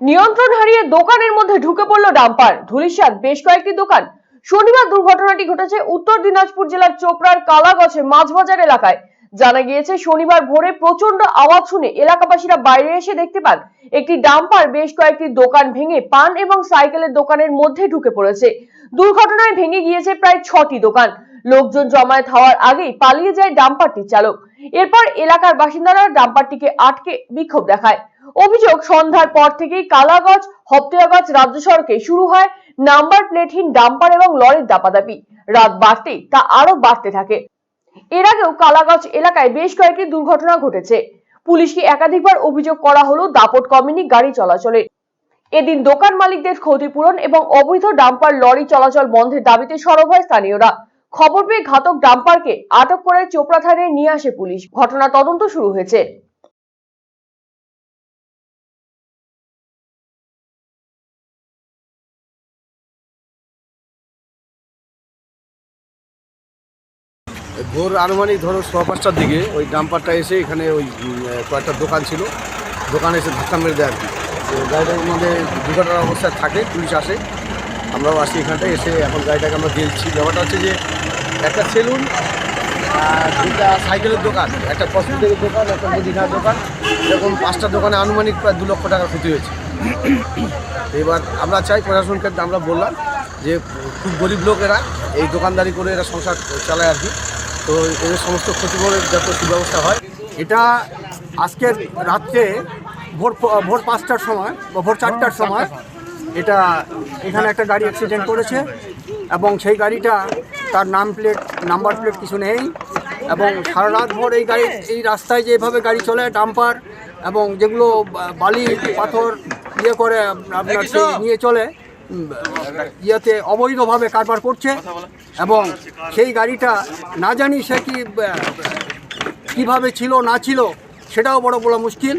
নিয়ন্ত্রণ হারিয়ে দোকানের মধ্যে ঢুকে পড়ল ডাম্পার। ধুলিসাত বেশ কয়েকটি দোকান। শনিবার দুর্ঘটনাটি ঘটেছে উত্তর দিনাজপুর জেলার চোপড়ার কালাগছে মাছবাজার এলাকায়। জানা গিয়েছে, শনিবার ভোরে প্রচণ্ড আওয়াজ শুনে এলাকাবাসীরা বাইরে এসে দেখতে পান, একটি ডাম্পার বেশ কয়েকটি দোকান ভেঙে পান এবং সাইকেলের দোকানের মধ্যে ঢুকে পড়েছে। দুর্ঘটনায় ভেঙে গিয়েছে প্রায় ছটি দোকান। লোকজন জমায়েত হওয়ার আগেই পালিয়ে যায় ডাম্পারটির চালক। এরপর এলাকার বাসিন্দারা ডাম্পারটিকে আটকে বিক্ষোভ দেখায়। অভিযোগ, সন্ধ্যার পর থেকেই কালাগঞ্জ হপ্তিয়াগঞ্জ রাজ্য সড়কে শুরু হয় নাম্বার প্লেটহীন ডাম্পার এবং লরির দাপাদাপি। রাত বাড়তেই তা আরও বাড়তে থাকে। এর আগেও কালাগঞ্জ এলাকায় বেশ কয়েকটি দুর্ঘটনা ঘটেছে। পুলিশকে একাধিকবার অভিযোগ করা হলো দাপট কমেনি গাড়ি চলাচলে। এদিন দোকান মালিকদের ক্ষতিপূরণ এবং অবৈধ ডাম্পার লরি চলাচল বন্ধের দাবিতে সরব হয় স্থানীয়রা। খবর পেয়ে ঘাতক ডাম্পারকে আটক করে চোপড়া থানায় নিয়ে আসে পুলিশ। ঘটনা তদন্ত শুরু হয়েছে। ভোর আনুমানিক ধরো সোয়া পাঁচটার দিকে ওই ডাম্পারটা এসে এখানে ওই কয়েকটা দোকান ছিল। দোকানে এসে ধাক্কা মেরে দেয় আর কি। তো গাড়িটার মধ্যে দুর্ঘটনার অবস্থায় থাকে, পুলিশ আসে। আমরাও আসি এখানটায়, এসে এখন গাড়িটাকে আমরা দিয়েছি ব্যাপারটা হচ্ছে যে একটা সেলুন দুটা সাইকেলের দোকান, একটা কসমেটিকের দোকান, একটা মুদিখানার দোকান। এরকম পাঁচটা দোকানে আনুমানিক প্রায় দু লক্ষ টাকার ক্ষতি হয়েছে। এবার আমরা চাই প্রশাসনকে, আমরা বললাম যে খুব গরিব লোকেরা এই দোকানদারি করে এরা সংসার চালায় আর কি। তো এদের সমস্ত ক্ষতিপূরণের যত সুব্যবস্থা হয়, এটা আজকের রাত্রে ভোর ভোর পাঁচটার সময় বা ভোর চারটার সময় এটা এখানে একটা গাড়ি অ্যাক্সিডেন্ট করেছে এবং সেই গাড়িটা তার নাম প্লেট নাম্বার প্লেট কিছু নেই এবং সারা রাত ভোর এই গাড়ি, এই রাস্তায় যেভাবে গাড়ি চলে, ডাম্পার এবং যেগুলো বালি, পাথর ইয়ে করে আপনার নিয়ে চলে ইয়েতে অবৈধভাবে কারবার করছে এবং সেই গাড়িটা না জানি সে কি কীভাবে ছিল, না ছিল, সেটাও বড় বড় মুশকিল।